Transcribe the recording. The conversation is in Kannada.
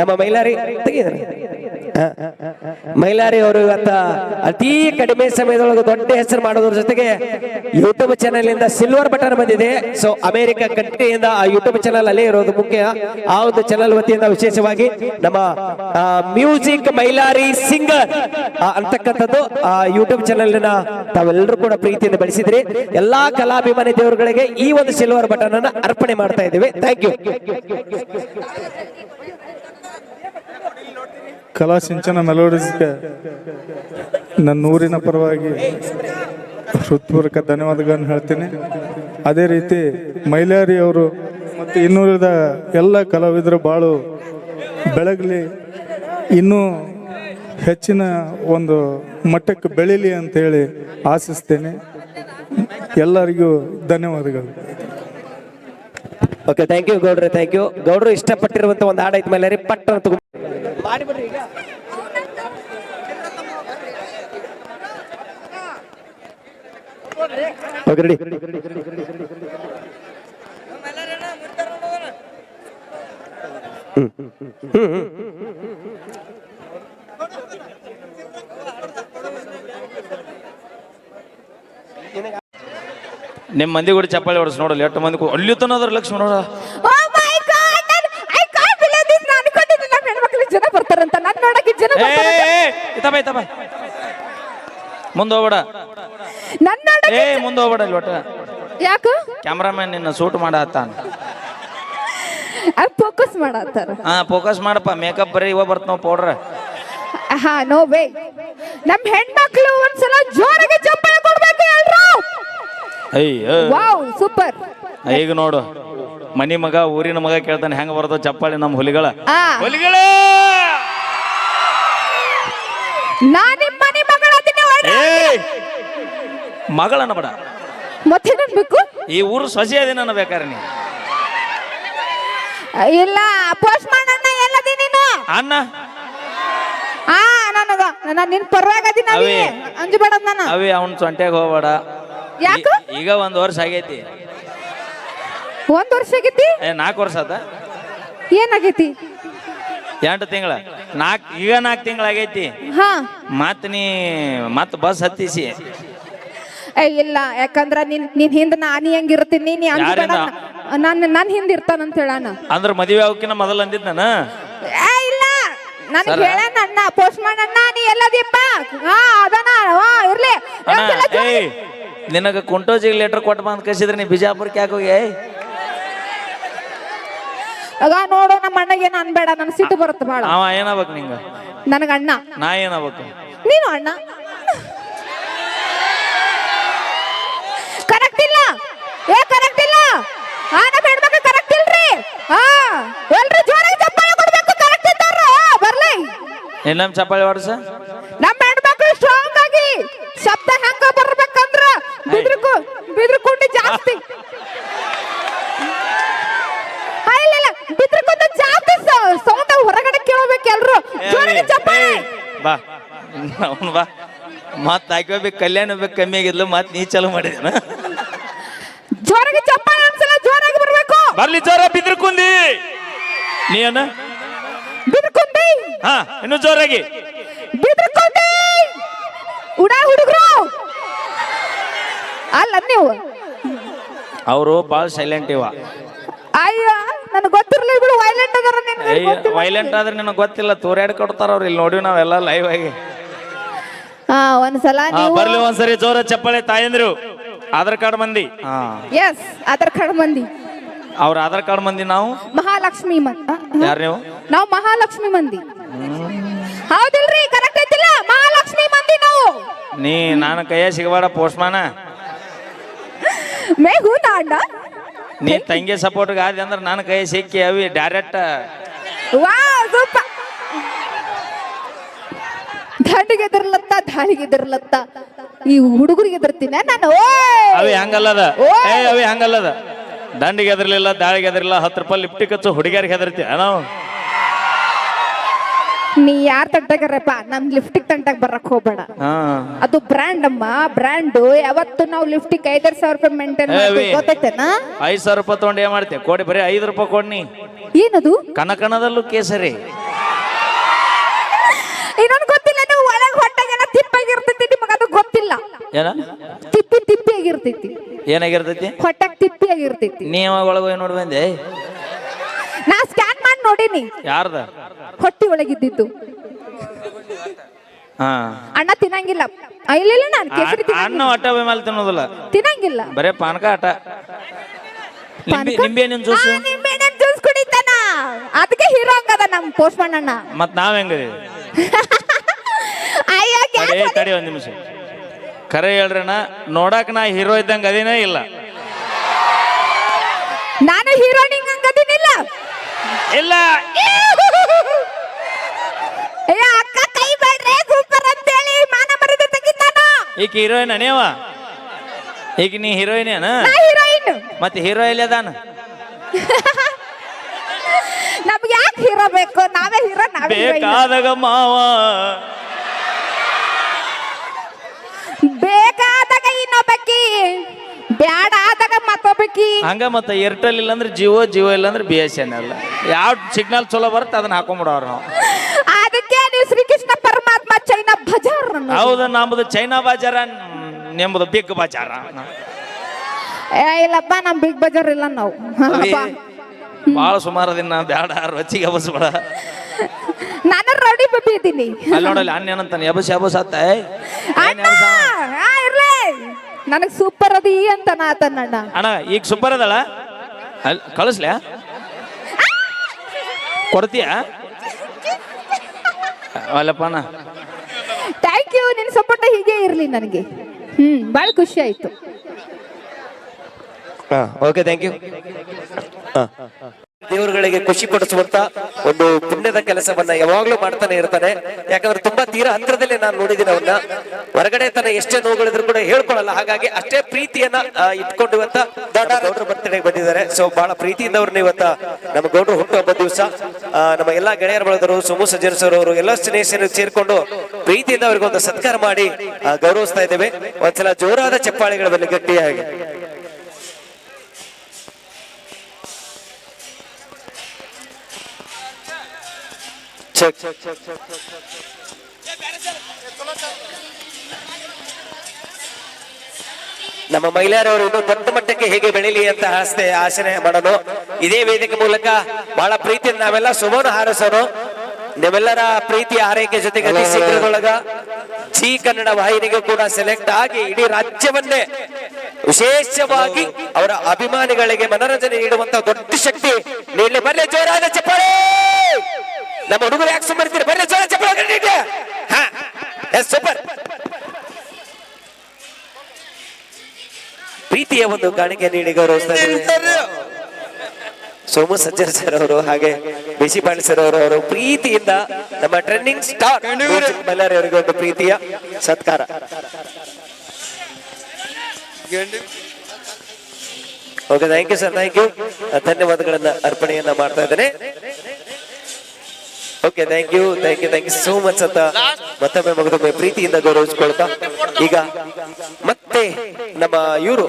ನಮ್ಮ ಮೈಲಾರಿ ತೆಗೆದ್ರಿ ಮೈಲಾರಿ ಅವರು ಇವತ್ತ ಅತಿ ಕಡಿಮೆ ಸಮಯದೊಳಗೆ ದೊಡ್ಡ ಹೆಸರು ಮಾಡೋದ್ರ ಜೊತೆಗೆ ಯೂಟ್ಯೂಬ್ ಚಾನೆಲ್ ಇಂದ ಸಿಲ್ವರ್ ಬಟನ್ ಬಂದಿದೆ. ಸೊ ಅಮೆರಿಕ ಕಂಟ್ರಿಯಿಂದ ಆ ಯೂಟ್ಯೂಬ್ ಚಾನೆಲ್ ಅಲ್ಲೇ ಇರೋದು ಮುಖ್ಯ. ಆ ಒಂದು ಚಾನೆಲ್ ವತಿಯಿಂದ ವಿಶೇಷವಾಗಿ ನಮ್ಮ ಮ್ಯೂಸಿಕ್ ಮೈಲಾರಿ ಸಿಂಗರ್ ಅಂತಕ್ಕಂಥದ್ದು, ಆ ಯೂಟ್ಯೂಬ್ ಚಾನೆಲ್ ತಾವೆಲ್ಲರೂ ಕೂಡ ಪ್ರೀತಿಯಿಂದ ಬೆಳೆಸಿದ್ರಿ. ಎಲ್ಲಾ ಕಲಾಭಿಮಾನಿ ದೇವರುಗಳಿಗೆ ಈ ಒಂದು ಸಿಲ್ವರ್ ಬಟನ್ ಅನ್ನ ಅರ್ಪಣೆ ಮಾಡ್ತಾ ಇದ್ದೀವಿ. ಥ್ಯಾಂಕ್ ಯು ಕಲಾ ಸಿಂಚನ ಮೆಲೋಡಿಸ್ಗೆ ನನ್ನ ಊರಿನ ಪರವಾಗಿ ಹೃತ್ಪೂರ್ವಕ ಧನ್ಯವಾದಗಳನ್ನು ಹೇಳ್ತೀನಿ. ಅದೇ ರೀತಿ ಮೈಲಾರಿ ಅವರು ಮತ್ತು ಇನ್ನುಳಿದ ಎಲ್ಲ ಕಲಾವಿದರು ಬಾಳು ಬೆಳಗಲಿ ಇನ್ನೂ ಹೆಚ್ಚಿನ ಒಂದು ಮಟ್ಟಕ್ಕೆ ಬೆಳೀಲಿ ಅಂತೇಳಿ ಆಶಿಸ್ತೇನೆ. ಎಲ್ಲರಿಗೂ ಧನ್ಯವಾದಗಳು. ಓಕೆ ಥ್ಯಾಂಕ್ ಯು ಗೌಡ್ರೆ ಥ್ಯಾಂಕ್ ಯು ಗೌಡ್ರು ಇಷ್ಟಪಟ್ಟಿರುವಂಥ ಒಂದು ಹಾಡು ಐತ್ ಮೇಲೆ ಪಟ್ಟ ಅಂತ ತಗೊಂಡ್- ಮಾಡಿಬಿಡ್ರಿ ಈಗ ಓಕೆ ರೆಡಿ ನಿಮ್ಮ ಮಂದಿ ಕೂಡ ಚಪ್ಪಾಳಿ ಹೊಡ್ಸ್ ನೋಡಲ್ಲ ಎಷ್ಟು ಮಂದಿ ಕೂ- ಅಲ್ಲಿ ತನ ಅದ್ರ ಲಕ್ಷ್ಮಣ ನೋಡ ಜನ ಏ ಬರ್ತಾರಂತ. ಇತ ಬಾ ಮುಂದೆ ಹೋಗ್ಬೇಡ ನನ್ ನೋಡಕ್ಕೆ ಏ ಮುಂದೆ ಹೋಗ್ಬೇಡ ಇಲ್ಲಿ ಒಟ್ಟ. ಯಾಕ? ಕ್ಯಾಮ್ರಾಮ್ಯಾನ್ ನಿನ್ನ ಸೂಟ್ ಮಾಡ ಹತ್ತಾನ ಫೋಕಸ್ ಮಾಡತ್ತಾರ ಹಾ ಫೋಕಸ್ ಮಾಡಪ್ಪ. ಮೇಕಪ್ ಬರೀ ಇವ ಬರ್ತಾವ ಪೌಡ್ರ ಹಾ ನೋ ವೇ ನಮ್ ಹೆಣ್ಮಕ್ಳು ಒಂದ್ಸಲ ಜೋರಾಗಿ ಚಪ್ಪಾಳೆ ಕೊಡ್ಬೇಕು ಎಲ್ರು. ಅಯ್ಯ. ವಾವ್ ಸೂಪರ್ ಈಗ ನೋಡು. ಮನಿ ಮಗ ಊರಿನ ಮಗ ಕೇಳ್ತಾನೆ ಹೆಂಗ ಬರ್ತೋ ಚಪ್ಪಾಳಿ ನಮ್ಮ ಹುಲಿಗಳ? ಹುಲಿಗಳೇ ಹುಲಿಗಳ! ನಾ ನಿಮ್ಮ ಮನೆ ಮಗಳ ಅದನ್ನ ಏ ಮಗಳನ್ನ ಬಡ. ಮತ್ತೆ ಬೇಕು? ಈ ಊರು ಸೊಸೆ ಅದೇನ ಬೇಕಾರೆ ನೀ ಇಲ್ಲ ಪೋಸ್ಟ್ ಮಾಡಣ್ಣ ಎಲ್ಲದಿ ನೀನು. ಅಣ್ಣ. ಆ ನನಗ ನಾನು ನಿನ್ ಪರವಾಗಿ ಅದೀನಿ ಅವೇ. ಅಂಜಬೇಡ ನಾನು ಅವಿ ಅವನ್ ಸೊಂಟ್ಯಾಗ ಹೋಗ್ಬೇಡ. ಯಾಕ? ಈ- ಈಗ ಒಂದ್ ವರ್ಷ ಆಗೈತಿ. ಒಂದ್ ವರ್ಷ ಆಗೈತಿ? ಏ ನಾಲ್ಕು ವರ್ಷ ಆತ. ಏನಾಗೈತಿ? ಎಂಟು ತಿಂಗಳ. ನಾಲ್ಕು ಈಗ ನಾಲ್ಕು ತಿಂಗಳ ಆಗೈತಿ ಹಾ. ಮತ್ ನೀ ಮತ್ ಬಸ್ ಹತ್ತಿಸಿ. ಏ ಇಲ್ಲ ಯಾಕಂದ್ರ ನಿನ್ ನಿನ್ ಹಿಂದ ನಾನಿ ಹೆಂಗಿರ್ತೀನಿ ನೀ ಅಂಜಬೇಡ ಯಾರಿಂದ? ನಾನು ನನ್ ಹಿಂದ ಇರ್ತಾನಂತ ಹೇಳಾನ. ಅಂದ್ರ ಮದುವೆ ಆಗೋಕಿನ ಮೊದಲ ಅಂದಿದ್ ನಾನು? ಏ ಇಲ್ಲ. ನನಗೆ ಸರ? ಹೇಳಾನ ಅಣ್ಣ ಪೋಸ್ಟ್ ಮಾಡಣ್ಣ ನೀ ಎಲ್ಲದಿಪ್ಪ? ಹಾ ಅದಾನ ಹಾ ಇರ್ಲಿ. ಅಣ್ಣ ಏಯ್ ನಿನಗ ಕುಂಟೋಜಿಗೆ ಲೆಟರ್ ಕೊಟ್ಟು ಬಂದ್ ಕಳಿಸಿದ್ರೆ ನೀ ಬಿಜಾಪುರಕ್ಕೆ ಯಾಕೆ ಹೋಗಿ? ಆಗ ನೋಡು ನಮ್ಮ ಅಣ್ಣಗೆ ಏನ್ ಅನ್ಬೇಡ ನನ್ ಸಿಟ್ಟು ಬರುತ್ತೆ ಬಾಳ. ಅವ ಏನಾಗ್ಬೇಕು ನಿಂಗ? ನನಗ ಅಣ್ಣ. ನಾ ಏನಾಗ್ಬೇಕು? ನೀನು ಅಣ್ಣ? ಕರೆಕ್ಟ್ ಇಲ್ಲ. ಏ ಕರೆಕ್ಟ್ ಇಲ್ಲ. ಹಾ ನಮ್ಮ ಹೆಣ್ಮಕ್ಳು ಕರೆಕ್ಟ್ ಇಲ್ರಿ. ಹಾ ಎಲ್ರು ಜೋರಾಗಿ ಚಪ್ಪಾಳೆ ಕೊಡ್ಬೇಕು ಕರೆಕ್ಟ್ ಇದ್ದಾರ ಬರ್ಲಿ. ಇನ್ನೊಮ್ಮೆ ಚಪ್ಪಾಳಿ ಹೊಡ್ಸ? ನಮ್ಮ ಹೆಣ್ಮಕ್ಳು ಸ್ಟ್ರಾಂಗ್ ಆಗಿ ಶಬ್ದ ಹೆಂಗ ಬರ್ಬೇಕಂದ್ರ ಬಿದ್ರು ಬಿದ್ರಕೊಂಡು ಜಾಸ್ತಿ ಆ, ಇಲ್ಲ ಇಲ್ಲ ಬಿದ್ರಕೊಂಡು ಜಾಸ್ತಿ ಸೌಂಡ್ ಹೊರಗಡೆ ಕೇಳಬೇಕು ಎಲ್ರು ಜೋರಾಗಿ ಚಪ್ಪಾಳೆ ಏಯ್, ಬಾ. ಅವನು ಬಾ. ಮತ್ ಹಾಕೋಬೇಕು ಕಲ್ಯಾಣ ಬೇಕು ಕಮ್ಮಿ ಆಗಿದ್ಲು ಮತ್ ನೀ ಚಲೋ ಮಾಡಿದೇನ ಜೋರಾಗಿ ಚಪ್ಪಾಳೆ ಒಂದ್ಸಲ ಜೋರಾಗಿ ಬರ್ಬೇಕು. ಬರ್ಲಿ ಜೋರ ಬಿದ್ರು ಕುಂದಿ. ನೀ ಅನ್ನ ಬಿದ್ರಕೊಂಡಿ ಹಾ ಇನ್ನು ಜೋರಾಗಿ. ಬಿದ್ರಕೊಂಡಿ ಉಡಾ ಹುಡುಗರು. ಅಲ್ಲ ನೀವು. ಅವರು ಬಾಳ್ ಸೈಲೆಂಟ್ ಇವ. ಗೊತ್ತಿರ್ಲಿ ವೈಲೆಂಟ್ ಅದಾರ. ವೈಲೆಂಟ್ ಆದ್ರೆ ನಿನಗೆ ಗೊತ್ತಿಲ್ಲ ತೋರ್ಯಾಡ್ ಕೊಡ್ತಾರ ಅವ್ರು. ಇಲ್ಲಿ ನೋಡಿ ನಾವೆಲ್ಲ ಲೈವ್ ಆಗಿ. ಹಾ ಒಂದ್ಸಲ ಹಾ ನೀವು ಬರ್ಲಿ ಒಂದ್ಸರಿ ಜೋರ ಚಪ್ಪಾಳೆ ತಾಯಂದ್ರು. ಆಧಾರ್ ಕಾರ್ಡ್ ಮಂದಿ. ಹಾ. ಎಸ್ ಆಧಾರ್ ಕಾರ್ಡ್ ಮಂದಿ. ಅವ್ರ ಆಧಾರ್ ಕಾರ್ಡ್ ಮಂದಿ ನಾವು? ಮಹಾಲಕ್ಷ್ಮಿ ಮಂದಿ. ಯಾರು ನೀವು? ನಾವು ಮಹಾಲಕ್ಷ್ಮಿ ಮಂದಿ. ಹೌದಿಲ್ರಿ ಕರೆಕ್ಟ್ ಐತಿಲ್ಲ? ಮಹಾಲಕ್ಷ್ಮಿ ಮಂದಿ ನಾವು. ನೀ ನಾನು ಕೈಯ ಸಿಗಬೇಡ ಪೋಸ್ಟ್ಮ್ಯಾನ ಮೇ ಹೂ ನಾಂಡ ನೀ ತಂಗಿ ಸಪೋರ್ಟ್ ಆದಿ ಅಂದ್ರೆ ನನ್ನ ಕೈ ಸಿಕ್ಕಿ ಅವಿ ಡೈರೆಕ್ಟ್ ವಾ ಸೂಪರ್ ದಂಡಿಗೆ ಎದರ್ಲತ್ತ ದಾಳಿಗೆ ಎದರ್ಲತ್ತ. ಈ ಹುಡುಗರಿಗೆ ಎದರ್ತೀನ ನಾನು! ಅವಿ ಹಂಗಲ್ಲದ! ಏ ಅವಿ ಹಂಗಲ್ಲದ? ದಂಡಿಗೆ ಎದರ್ಲಿಲ್ಲ ದಾಳಿಗೆ ಎದರ್ಲಿಲ್ಲ ಹತ್ತು ರೂಪಾಯಿ ಲಿಪ್ಟಿಕ್ ಹಚ್ಚು ಹುಡುಗಿಯರಿಗೆ ಹೆದರ್ತಿ. ನಾವು ನೀ ಯಾರ್ ತಂಟಾಗರಪ್ಪ? ನಮ್ ಲಿಫ್ಟಿಗ್ ತಂಟಾಗ ಬರಕ್ ಹೋಗ್ಬೇಡ. ಹಾ. ಅದು ಬ್ರ್ಯಾಂಡ್ ಅಮ್ಮ ಬ್ರ್ಯಾಂಡ್ ಯಾವತ್ತು ನಾವು ಲಿಫ್ಟ್ ಐದರ್ ಸಾವಿರ ರೂಪಾಯಿ ಮೇಂಟೈನ್ ಏ, ವಿ. ಗೊತ್ತೈತೇನಾ? ಐದ್ ಸಾವಿರ ರೂಪಾಯಿ ತಗೊಂಡು ಏನ್ ಮಾಡ್ತೇವೆ ಕೊಡಿ ಬರೀ ಐದು ರೂಪಾಯಿ ಕೊಡ್ನಿ ಏನದು? ಕನಕನದಲ್ಲೂ ಕೇಸರಿ. ಇನ್ನೊಂದು ಗೊತ್ತಿಲ್ಲ ನೀವು ಒಳಗ್ ಹೊಟ್ಟೆಗೆಲ್ಲ ತಿಪ್ಪಾಗಿರ್ತೈತಿ ನಿಮಗ ಅದು ಗೊತ್ತಿಲ್ಲ. ಏನ? ತಿಪ್ಪಿ ತಿಪ್ಪಿ ಆಗಿರ್ತೈತಿ. ಏನಾಗಿರ್ತೈತಿ? ಹೊಟ್ಟಾಗ ತಿಪ್ಪಿ ಆಗಿರ್ತೈತಿ. ನೀ ಯಾವಾಗ ಒಳಗೆ ಹೋಗಿ ನೋಡಿ ಬಂದೆ ನಾ ಸ್ಕ್ಯಾನ್ ಮಾಡಿ ನೋಡಿನಿ. ಯಾರ್ದ? ಹೊಟ್ಟಿ ಒಳಗಿದ್ದಿದ್ದು. ಹಾ. ಅಣ್ಣ ತಿನ್ನಂಗಿಲ್ಲ. ಆ, ಇಲ್ಲ ಇಲ್ಲ ನಾನು ಕೇಸರಿ ಅಣ್ಣ ತಿನ್ನಂಗಿಲ್ಲ ಮೇಲೆ ತಿನ್ನೋದಿಲ್ಲ. ತಿನ್ನಂಗಿಲ್ಲ. ಬರೇ ಪಾನಕ ಆಟ. ನಿಂಬೆ ನಿಂಬೆ ನಿನ್ ಜ್ಯೂಸ್ ಆ, ನಿಂಬೆಹಣ್ಣಿನ್ ಜ್ಯೂಸ್ ಕುಡಿತಾನ? ಅದಕ್ಕೆ ಹೀರೋ ಹಂಗದ ನಮ್ ಮಾಡ ಅಣ್ಣ ಮತ್ ನಾವ್ ಹೆಂಗದಿ? ಅಯ್ಯೋ ತಡಿ ತಡಿ ಒಂದ್ ನಿಮಿಷ. ಕರೆ ಹೇಳ್ರಣ್ಣ ನೋಡಕ್ ನಾ ಹೀರೋ ಇದ್ದಂಗ ಅದೇನೇ ಇಲ್ಲ. ನಾನು ಹೀರೋನಿಂಗ್ ಇಲ್ಲ. ಏ ಅಕ್ಕ ಕೈ ಬೇಡ್ರೆ ಸೂಪರ್ ಅಂತ ಹೇಳಿ ಮಾನ ಮರ್ಯಾದೆ ತೆಗಿತಾನ? ಈಗ ಹೀರೋಯಿನ್ ಅನೇವ ಈಗ ನೀ ಹೀರೋಯಿನ್ ಏನ? ನಾ ಹೀರೋಯಿನ್ ಮತ್ತೆ ಹೀರೋ ಎಲ್ಲಿ ಅದಾನ? ನಮ್ಗೆ ಯಾಕೆ ಹೀರೋ ಬೇಕು? ನಾವೇ ಹೀರೋ ನಾವೇ ಹೀರೋಯಿನ್ ಬೇಕಾದಾಗ ಮಾವ. ಬೇಕಾದಾಗ ಇನ್ನೊಬ್ಬಕಿ. ಬ್ಯಾಡ ಮತ್ತೊಬ್ಬಕಿ ಹಂಗ ಮತ್ತೆ ಏರ್ಟೆಲ್ ಇಲ್ಲ ಅಂದ್ರೆ ಜಿಯೋ ಜಿಯೋ ಇಲ್ಲ ಅಂದ್ರೆ ಬಿ ಎಸ್ ಎನ್ ಎಲ್ ಯಾವ ಸಿಗ್ನಲ್ ಚಲೋ ಬರುತ್ತೆ ಅದನ್ನ ಹಾಕೊಂಡ್ಬಿಡೋರು ನಾವು. ಅದಕ್ಕೆ ನೀವು ಶ್ರೀಕೃಷ್ಣ ಪರಮಾತ್ಮ ಚೈನಾ ಬಜಾರ್. ಹೌದು ನಮ್ಮದು ಚೈನಾ ಬಜಾರ ನಿಮ್ಮದು ಬಿಗ್ ಬಜಾರ ಏ ಇಲ್ಲಪ್ಪ ನಮ್ ಬಿಗ್ ಬಜಾರ್ ಇಲ್ಲ ನಾವು. ಬಾಳ ಸುಮಾರು ದಿನ ಬೇಡ ರೊಚ್ಚಿಗೆ ಬಸ್ಬೇಡ. ನಾನು ರೌಡಿ ಬಬ್ಬಿ ಇದ್ದೀನಿ. ಅಲ್ಲಿ ನೋಡಲ್ಲ ಅನ್ನ ಏನಂತಾನೆ ಎಬಸ್ ಎಬಸ್ ಆತ ಅಣ್ಣ ನನಗ್ ಸೂಪರ್ ಅದಿ ಅಂತ ನಾತಣ್ಣ ಅಣ್ಣ ಈಗ ಸೂಪರ್ ಅದಳ? ಅಲ್ಲಿ ಕಳಿಸ್ಲ್ಯಾ ಕೊಡ್ತೀಯ? ಅಲ್ಲಪ್ಪ ಅಣ್ಣ. ಥ್ಯಾಂಕ್ ಯು ನಿನ್ನ ಸಪೋರ್ಟ ಹೀಗೆ ಇರಲಿ ನನಗೆ. ಹ್ಮ್ ಭಾಳ ಖುಷಿ ಆಯ್ತು. ಓಕೆ ಥ್ಯಾಂಕ್ ಯು ದೇವರುಗಳಿಗೆ ಖುಷಿ ಪಡಿಸುವಂತ ಒಂದು ಪುಣ್ಯದ ಕೆಲಸವನ್ನ ಯಾವಾಗ್ಲೂ ಮಾಡ್ತಾನೆ ಇರ್ತಾನೆ. ಯಾಕಂದ್ರೆ ತುಂಬಾ ತೀರಾ ಹತ್ರದಲ್ಲೇ ನಾನು ನೋಡಿದ್ದೀನಿ ಅವನ್ನ ಹೊರಗಡೆ ತನ್ನ ಎಷ್ಟೇ ನೋವುಗಳಿದ್ರು ಕೂಡ ಹೇಳ್ಕೊಳಲ್ಲ. ಹಾಗಾಗಿ ಅಷ್ಟೇ ಪ್ರೀತಿಯನ್ನ ಇಟ್ಕೊಂಡು ಇವತ್ತ ದೊಡ್ಡ ಗೌಡ್ರ ಬರ್ತಡೆಗೆ ಬಂದಿದ್ದಾರೆ. ಸೊ ಬಹಳ ಪ್ರೀತಿಯಿಂದ ಅವ್ರನ್ನ ಇವತ್ತ ನಮ್ಮ ಗೌಡ್ರು ಹುಟ್ಟುಹಬ್ಬ ದಿವಸ ನಮ್ಮ ಎಲ್ಲಾ ಗೆಳೆಯರ ಬಳದರು ಸುಮು ಸಜ್ಜನ ಸರ್ ಅವರು ಎಲ್ಲ ಸ್ನೇಹಿತರು ಸೇರ್ಕೊಂಡು ಪ್ರೀತಿಯಿಂದ ಅವ್ರಿಗೆ ಒಂದು ಸತ್ಕಾರ ಮಾಡಿ ಗೌರವಿಸ್ತಾ ಇದ್ದೇವೆ. ಒಂದ್ಸಲ ಜೋರಾದ ಚಪ್ಪಾಳೆಗಳ ಮೇಲೆ ಗಟ್ಟಿಯಾಗಿ. ಚೆಕ್ ನಮ್ಮ ಮಹಿಳೆಯರವರು ಇನ್ನು ದೊಡ್ಡ ಮಟ್ಟಕ್ಕೆ ಹೇಗೆ ಬೆಳೀಲಿ ಅಂತ ಆಸೆ ಆಸನೆ ಮಾಡೋಣ ಇದೇ ವೇದಿಕೆ ಮೂಲಕ ಬಹಳ ಪ್ರೀತಿಯಿಂದ ನಾವೆಲ್ಲ ಸುಮೋನ ಹಾರಸೋನು ನಿಮ್ಮೆಲ್ಲರ ಪ್ರೀತಿ ಆರೈಕೆ ಜೊತೆಗೆ ಅತಿ ಶೀಘ್ರದೊಳಗ ಜಿ ಕನ್ನಡ ವಾಹಿನಿಗೆ ಕೂಡ ಸೆಲೆಕ್ಟ್ ಆಗಿ ಇಡೀ ರಾಜ್ಯವನ್ನೇ ವಿಶೇಷವಾಗಿ ಅವರ ಅಭಿಮಾನಿಗಳಿಗೆ ಮನರಂಜನೆ ನೀಡುವಂತ ದೊಡ್ಡ ಶಕ್ತಿ ನೀಡಲಿ ಬರಲಿ ಜೋರಾದ ಚಪ್ಪಾಳೆ! ನಮ್ಮ ಹುಡುಗರು ಯಾಕೆ ಸುಮ್ಮನೆ ಬರ್ರಿ ಜೋರ ಚಪ್ಪಲ ನೀಡಿ ಹಾ. ಎಸ್ ಸೂಪರ್ ಪ್ರೀತಿಯ ಒಂದು ಕಾಣಿಕೆ ನೀಡಿ ಗೌರವ. ಸೋಮು ಸಜ್ಜನ್ ಸರ್ ಅವರು ಹಾಗೆ ಬಿಸಿ ಪಾಂಡೆ ಸರ್ ಅವರು ಅವರು ಪ್ರೀತಿಯಿಂದ ನಮ್ಮ ಟ್ರೆಂಡಿಂಗ್ ಸ್ಟಾರ್ ಬಳ್ಳಾರಿ ಅವರಿಗೆ ಒಂದು ಪ್ರೀತಿಯ ಸತ್ಕಾರ. Okay thank you sir thank you ಧನ್ಯವಾದಗಳನ್ನ ಅರ್ಪಣೆಯನ್ನ ಮಾಡ್ತಾ ಇದ್ದೇನೆ. Okay thank you thank you thank you so much ಅಂತ ಮತ್ತೊಮ್ಮೆ ಮಗದೊಮ್ಮೆ ಪ್ರೀತಿಯಿಂದ ಗೌರವಿಸ್ಕೊಳ್ತಾ, ಈಗ ಮತ್ತೆ ನಮ್ಮ ಇವರು.